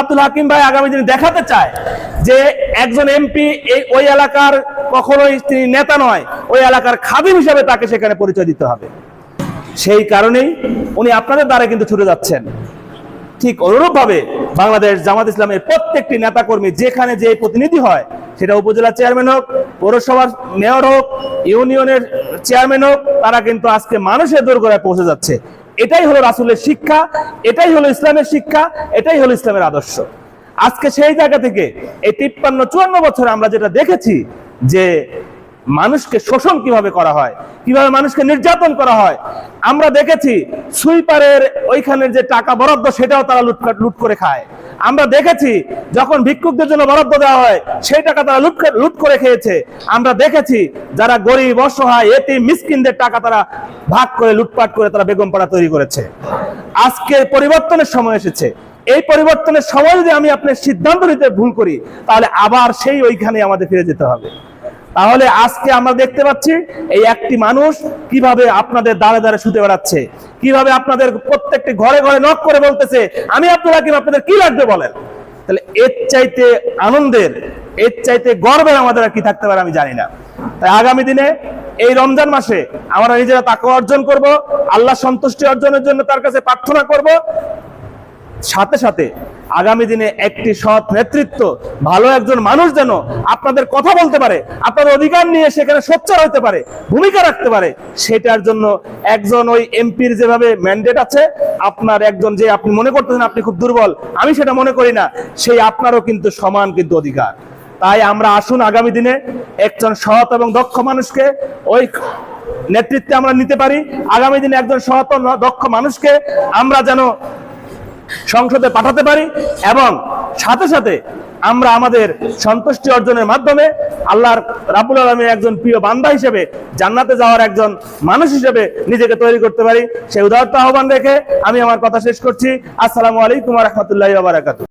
আব্দুল হাকিম ভাই আগামী দিনে দেখাতে চায় যে একজন এমপি এই ওই এলাকার কখনোই তিনি নেতা নয়, ওই এলাকার খাদিম হিসেবে তাকে সেখানে পরিচয় দিতে হবে। সেই কারণেই উনি আপনাদের দ্বারা কিন্তু ছুটে যাচ্ছেন। ঠিক অনুরূপভাবে বাংলাদেশ জামাত ইসলামের প্রত্যেকটি নেতাকর্মী যেখানে যে প্রতিনিধি হয়, সেটা উপজেলা চেয়ারম্যান হোক, পৌরসভার মেয়র হোক, ইউনিয়নের চেয়ারম্যান হোক, তারা কিন্তু আজকে মানুষের দোরগোড়ায় পৌঁছে যাচ্ছে। এটাই হলো রাসুলের শিক্ষা, এটাই হলো ইসলামের শিক্ষা, এটাই হলো ইসলামের আদর্শ। আজকে সেই জায়গা থেকে এই তিপ্পান্ন, চুয়ান্ন বছর আমরা যেটা দেখেছি যে মানুষকে শোষণ কীভাবে করা হয়, কীভাবে মানুষকে নির্যাতন করা হয়, আমরা দেখেছি সুইপারের ওইখানের যে টাকা বরাদ্দ, সেটাও তারা লুটপাট, লুট করে খায়। আমরা দেখেছি যখন ভিক্ষুকদের জন্য বরাদ্দ দেওয়া হয়, সেই টাকা তারা লুট লুট করে খেয়েছে। আমরা দেখেছি যারা গরিব, অসহায় এটি মিসকিনদের টাকা তারা ভাগ করে, লুটপাট করে তারা বেগম পাড়া তৈরি করেছে। আজকে পরিবর্তনের সময় এসেছে। এই পরিবর্তনের সময় যদি আমি আপনার সিদ্ধান্ত নিতে ভুল করি, তাহলে আবার সেই ওইখানে আমাদের ফিরে যেতে হবে। তাহলে আজকে আমরা দেখতে পাচ্ছি এই একটি মানুষ কীভাবে আপনাদের দাঁড়ে দাঁড়ে শুতে বেড়াচ্ছে, কীভাবে আপনাদের প্রত্যেকটি ঘরে ঘরে নক করে বলতেছে, আমি আপনারা হাকিম, আপনাদের কি লাগবে বলেন? তাহলে এর চাইতে আনন্দের, এর চাইতে গর্বের আমাদের আর কি থাকতে পারে আমি জানি না। তাই আগামী দিনে এই রমজান মাসে আমরা নিজেরা তাকে অর্জন করব, আল্লাহ সন্তুষ্টি অর্জনের জন্য তার কাছে প্রার্থনা করব। সাথে সাথে আগামী দিনে একটি সৎ নেতৃত্ব, ভালো একজন মানুষ যেন আপনাদের কথা বলতে পারে, আপনাদের অধিকার নিয়ে সেখানে সোচ্চার হতে পারে, ভূমিকা রাখতে পারে, সেটার জন্য একজন ওই এমপির যেভাবে ম্যান্ডেট আছে, আপনার একজন যে আপনি মনে করতেছেন আপনি খুব দুর্বল, আমি সেটা মনে করি না, সেই আপনারও কিন্তু সমান কিন্তু অধিকার। তাই আমরা আসুন আগামী দিনে একজন সৎ এবং দক্ষ মানুষকে ওই নেতৃত্বে আমরা নিতে পারি, আগামী দিনে একজন ও দক্ষ মানুষকে আমরা যেন সংসদে পাঠাতে পারি এবং সাথে সাথে আমরা আমাদের সন্তুষ্টি অর্জনের মাধ্যমে আল্লাহর রাবুল আলমের একজন প্রিয় বান্দা হিসেবে, জান্নাতে যাওয়ার একজন মানুষ হিসেবে নিজেকে তৈরি করতে পারি। সেই উদাহরণ আহ্বান রেখে আমি আমার কথা শেষ করছি। আসসালামু আলাইকুম রহমতুল্লাহ বারাকাতু